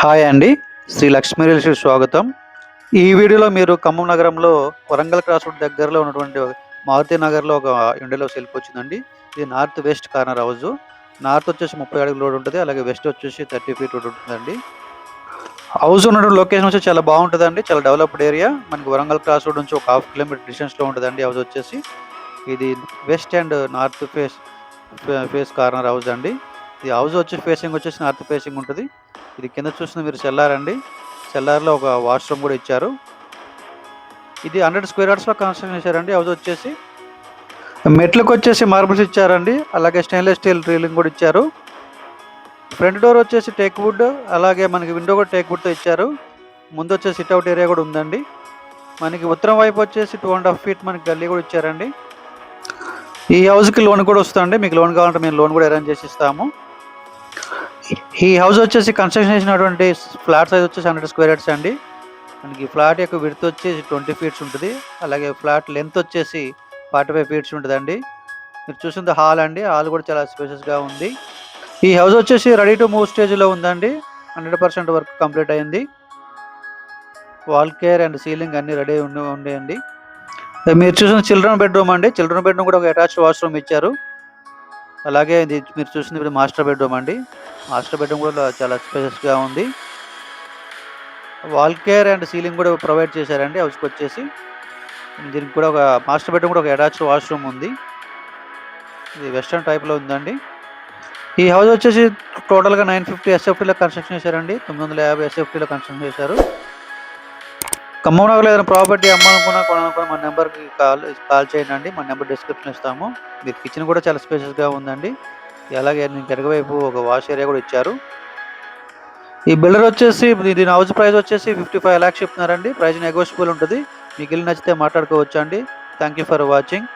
Hi అండి. శ్రీ లక్ష్మీ రియల్స్కి స్వాగతం. ఈ వీడియోలో మీరు ఖమ్మం నగరంలో వరంగల్ క్రాస్ రోడ్ దగ్గరలో ఉన్నటువంటి మారుతి నగర్లో ఒక ఇండియాలో సెల్ఫ్ వచ్చిందండి. ఇది north west corner house. North వచ్చేసి ముప్పై అడుగుల రోడ్ ఉంటుంది. అలాగే వెస్ట్ వచ్చేసి థర్టీ ఫీట్ రోడ్ ఉంటుందండి. హౌస్ ఉన్నటువంటి లొకేషన్ వచ్చి చాలా బాగుంటుందండి. చాలా డెవలప్డ్ ఏరియా. మనకి వరంగల్ క్రాస్ రోడ్ నుంచి ఒక హాఫ్ కిలోమీటర్ డిస్టెన్స్లో ఉంటుందండి హౌస్ వచ్చేసి. ఇది west and north face face corner house అండి. ఈ హౌస్ వచ్చి ఫేసింగ్ వచ్చేసి నార్త్ ఫేసింగ్ ఉంటుంది. ఇది కింద చూసిన మీరు సెల్లార్ అండి. సెల్లార్లో ఒక వాష్రూమ్ కూడా ఇచ్చారు. ఇది హండ్రెడ్ స్క్వేర్ యార్డ్స్లో కన్స్ట్రక్షన్ చేశారండి. హౌస్ వచ్చేసి మెట్లకు వచ్చేసి మార్బుల్స్ ఇచ్చారండి. అలాగే స్టెయిన్లెస్ స్టీల్ రీలింగ్ కూడా ఇచ్చారు. ఫ్రంట్ డోర్ వచ్చేసి టేక్ వుడ్ అలాగే మనకి విండో కూడా టేక్ వుడ్తో ఇచ్చారు. ముందు వచ్చేసి సిట్అవుట్ ఏరియా కూడా ఉందండి. మనకి ఉత్తరం వైపు వచ్చేసి టూ అండ్ హాఫ్ ఫీట్ మనకి గల్లీ కూడా ఇచ్చారండి. ఈ హౌస్కి లోన్ కూడా వస్తుందండి. మీకు లోన్ కావాలంటే మేము లోన్ కూడా అరేంజ్ చేసి ఇస్తాము. ఈ హౌస్ వచ్చేసి కన్స్ట్రక్షన్ చేసినటువంటి ఫ్లాట్ సైజ్ వచ్చేసి హండ్రెడ్ స్క్వేర్ యార్డ్స్ అండి. మనకి ఫ్లాట్ యొక్క విడ్త్ వచ్చేసి ట్వంటీ ఫీట్స్ ఉంటుంది. అలాగే ఫ్లాట్ లెంత్ వచ్చేసి ఫార్టీ ఫైవ్ ఫీట్స్ ఉంటుందండి. మీరు చూసింది హాల్ అండి. హాల్ కూడా చాలా స్పేసెస్గా ఉంది. ఈ హౌస్ వచ్చేసి రెడీ టు మూవ్ స్టేజ్లో ఉందండి. హండ్రెడ్ పర్సెంట్ వర్క్ కంప్లీట్ అయింది. వాల్ కేర్ అండ్ సీలింగ్ అన్ని రెడీ ఉండి ఉండేయండి మీరు చూసిన చిల్డ్రన్ బెడ్రూమ్ అండి. చిల్డ్రన్ బెడ్రూమ్ కూడా ఒక అటాచ్డ్ వాష్రూమ్ ఇచ్చారు. అలాగే ఇది మీరు చూసింది ఇప్పుడు మాస్టర్ బెడ్రూమ్ అండి. మాస్టర్ బెడ్రూమ్ కూడా చాలా స్పేసెస్గా ఉంది. వాల్ కేర్ అండ్ సీలింగ్ కూడా ప్రొవైడ్ చేశారండి. హౌస్కి వచ్చేసి. దీనికి కూడా ఒక మాస్టర్ బెడ్రూమ్ కూడా ఒక అటాచ్ వాష్రూమ్ ఉంది. ఇది వెస్ట్రన్ టైప్లో ఉందండి. ఈ హౌస్ వచ్చేసి టోటల్గా నైన్ ఫిఫ్టీ ఎస్ఎఫ్టీలో కన్స్ట్రక్షన్ చేశారండి. తొమ్మిది వందల యాభై ఎస్ఎఫ్టీలో కన్స్ట్రక్షన్ చేశారు. ఖమ్మం నగర్లో ఏదైనా ప్రాపర్టీ అమ్మాలనుకున్నా కొనాలనుకున్నా మన నెంబర్కి కాల్ కాల్ చేయండి మా మన నెంబర్ డిస్క్రిప్షన్ ఇస్తాము. మీరు కిచెన్ కూడా చాలా స్పేసెస్గా ఉందండి. అలాగే మీకు వెనక వైపు ఒక వాష్ ఏరియా కూడా ఇచ్చారు. ఈ బిల్డర్ వచ్చేసి దీని హౌస్ ప్రైస్ వచ్చేసి ఫిఫ్టీ ఫైవ్ ల్యాక్స్ చెప్తున్నారండి. ప్రైస్ నెగోషియబుల్ ఉంటుంది. మీకు ఇల్లు నచ్చితే మాట్లాడుకోవచ్చు అండి థ్యాంక్ యూ ఫర్ వాచింగ్